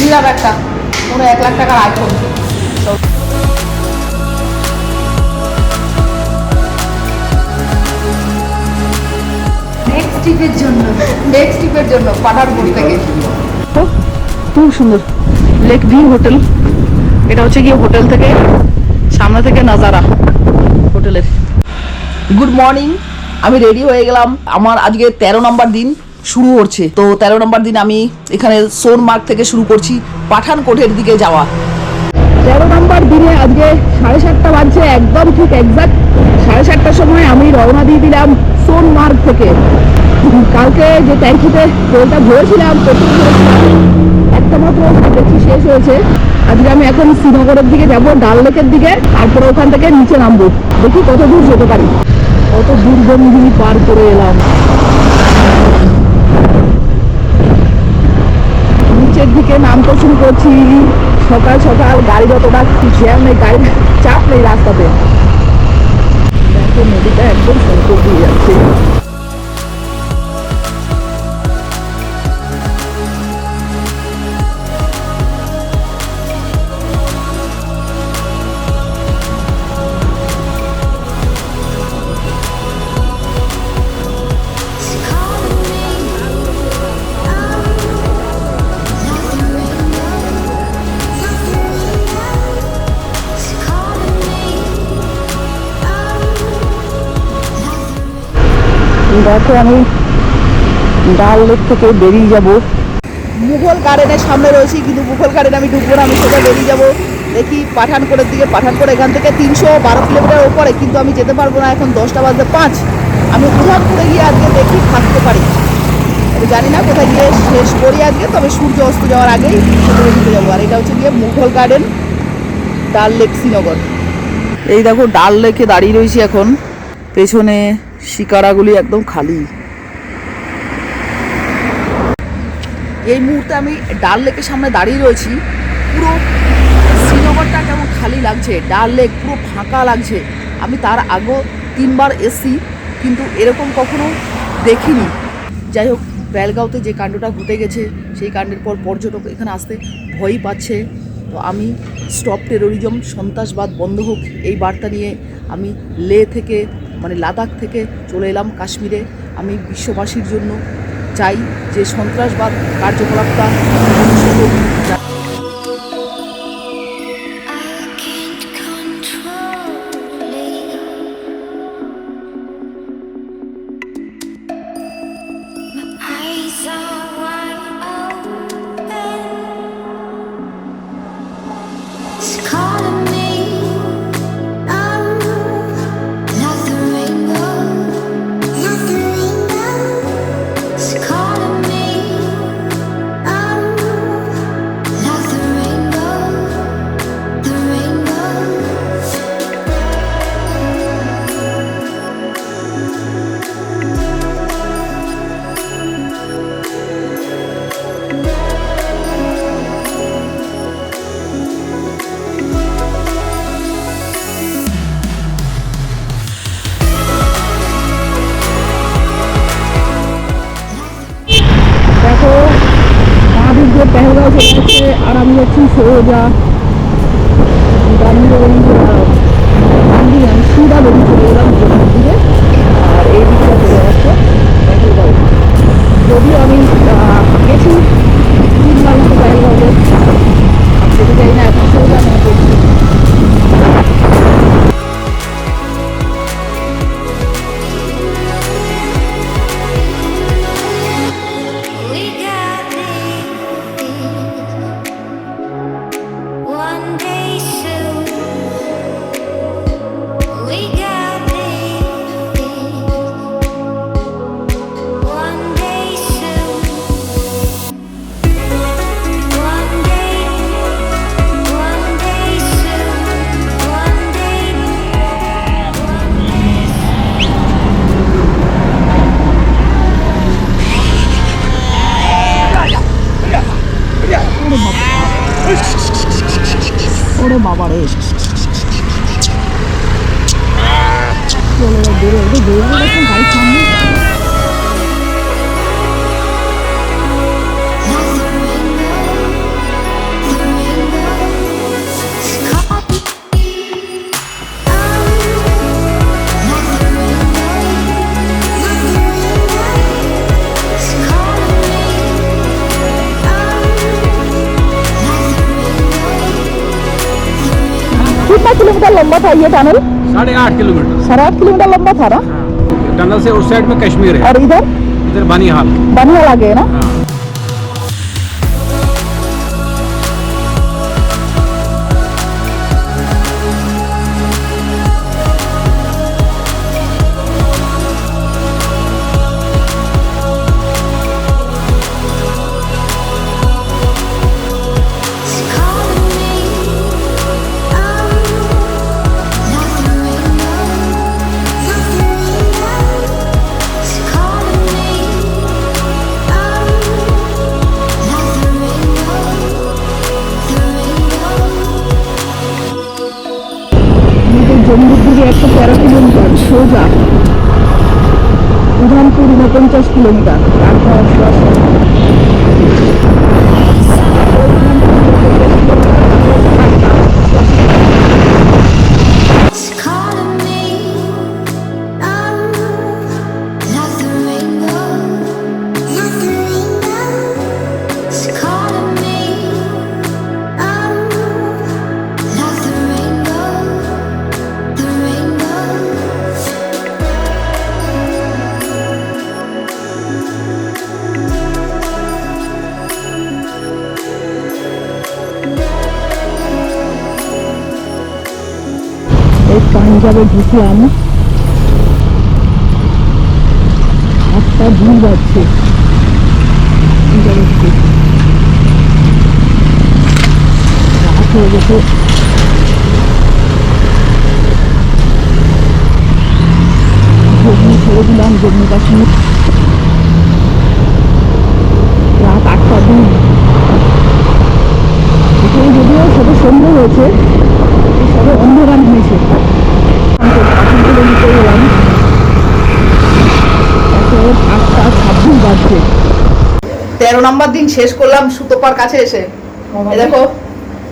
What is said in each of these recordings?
দিলাম একটা। কোনো এক লাখ টাকার আইফোন ট্রিপের জন্য নেক্সট ট্রিপের জন্য পাঠানপুর থেকে। তো খুব সুন্দর। Lake view hotel. এটা হচ্ছে গিয়ে হোটেল থেকে সামনে থেকে নাজারা হোটেলের। গুড মর্নিং আমি রেডি হয়ে গেলাম। আমার আজকে তেরো নম্বর দিন শুরু হচ্ছে। তো তেরো নম্বর দিন আমি এখানে সোনমার্গ থেকে শুরু করছি পাঠানকোটের দিকে যাওয়া। তেরো নম্বর দিনে আজকে সাড়ে সাতটা বাজছে একদম ঠিক একজাক্ট সাড়ে সাতটার সময় আমি রওনা দিয়ে দিলাম সোনমার্গ থেকে। কালকে যে ট্যাঙ্কিতে তেলটা ভরেছিলাম একটা মাত্র দেখছি শেষ হয়েছে। আজকে আমি এখন শ্রীনগরের দিকে যাব, ডাল লেকের দিকে, তারপরে ওখান থেকে নিচে নামবো। দেখি কত দূর যেতে পারি। কত দূর দুর্গন্ধি পার করে এলাম। নিচের দিকে শুরু করছি। সকাল সকাল গাড়ি যতটা জ্যাম নেই গাড়ির চাপ নেই রাস্তাতে। নদীটা একদম সংকট দিয়ে যাচ্ছে। দেখো আমি ডাল লেক থেকে বেরিয়ে যাব। মুঘল গার্ডেনের সামনে রয়েছি, কিন্তু মুঘল গার্ডেন আমি ঢুকবো না, আমি সোজা বেরিয়ে যাব। দেখি পাঠানকোটের দিকে, পাঠানকোট এখান থেকে তিনশো বারো কিলোমিটার ওপরে, কিন্তু আমি যেতে পারব না, এখন দশটা বাজতে পাঁচ। আমি উধামপুরে গিয়ে আজকে দেখি থাকতে পারি। জানি না কোথায় গিয়ে শেষ করি আজকে, তবে সূর্য অস্ত যাওয়ার আগেই ঢুকে যাব। আর এটা হচ্ছে গিয়ে মুঘল গার্ডেন, ডাল লেক শ্রীনগর। এই দেখো, ডাল লেকে দাঁড়িয়ে রয়েছি এখন। পেছনে শিকারাগুলি একদম খালি। এই মুহূর্তে আমি ডাল লেকের সামনে দাঁড়িয়ে রয়েছি। পুরো শ্রীনগরটা কেমন খালি লাগছে, ডাল লেক পুরো ফাঁকা লাগছে। আমি তার আগেও তিনবার এসছি, কিন্তু এরকম কখনো দেখিনি। যাই হোক, বেলগাঁওতে যে কাণ্ডটা ঘটে গেছে, সেই কাণ্ডের পর পর্যটক এখানে আসতে ভয়ই পাচ্ছে। তো আমি স্টপ টেরোরিজম, সন্ত্রাসবাদ বন্ধ হোক, এই বার্তা নিয়ে আমি লে থেকে মানে লাদাখ থেকে চলে এলাম কাশ্মীরে। আমি বিশ্ববাসীর জন্য চাই যে সন্ত্রাসবাদ কার্যকলাপটা যে পেহলগাঁও আর আমি হচ্ছি সোজা চলে বেরো, এই যে বেরোলে দেখুন গাড়ির সামনে। कितना किलोमीटर लंबा था ये टनल? साढ़े आठ किलोमीटर। साढ़े आठ किलोमीटर लंबा था ना? टनल से उस साइड में कश्मीर है। और इधर? इधर बनिहाल। बनिया गए ना? উনপঞ্চাশ কিলোমিটার তারপর সোজা। It's পাঞ্জাবে ঢুকলাম একটা পাঞ্জাবে ঢুকে। রাত হয়ে গেছে। দিলাম জম্মু কাশ্মীর রাত আটটা দিন এখানে যদিও ছোট সন্ধ্যে হয়েছে সবে অন্ধকার হয়েছে পাখিগুলো নিতে গেলাম এখন আটটা ছাব্বিশ বাজছে তেরো নম্বর দিন শেষ করলাম সুতোপার কাছে এসে। দেখো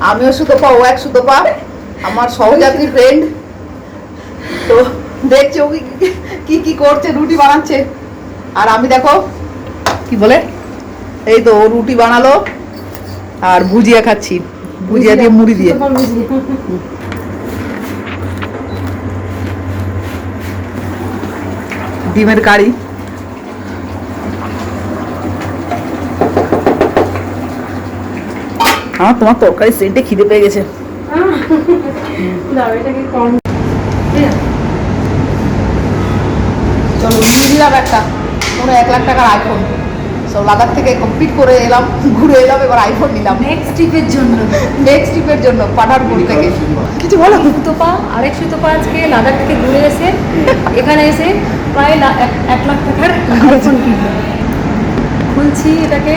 আমিও সুতোপা ও এক সুতোপা আমার সহযাত্রী ফ্রেন্ড তো দেখছে ও কি- কি করছে রুটি বানাচ্ছে। আর আমি দেখো কি বলে? এই তো ও রুটি বানালো আর ভুজিয়া খাচ্ছি। ভুজিয়া দিয়ে মুড়ি দিয়ে। ডিমের কারি। আমার তোমার তরকারি সেন্টে খিদে পেয়ে গেছে। চলো নিয়ে দিলাম একটা কোনো এক লাখ টাকার আইফোন সব লাদাখ থেকে কমপ্লিট করে এলাম ঘুরে এলাম এবার আইফোন নিলাম। নেক্সট ট্রিপের জন্য। নেক্সট ট্রিপের জন্য পাঠানপুর থেকে। কিছু বলো সুতপা আরেক সুতপা আজকে লাদাখ থেকে ঘুরে এসে এখানে এসে প্রায় এক- এক লাখ টাকার আইফোন কিনলো খুলছি এটাকে।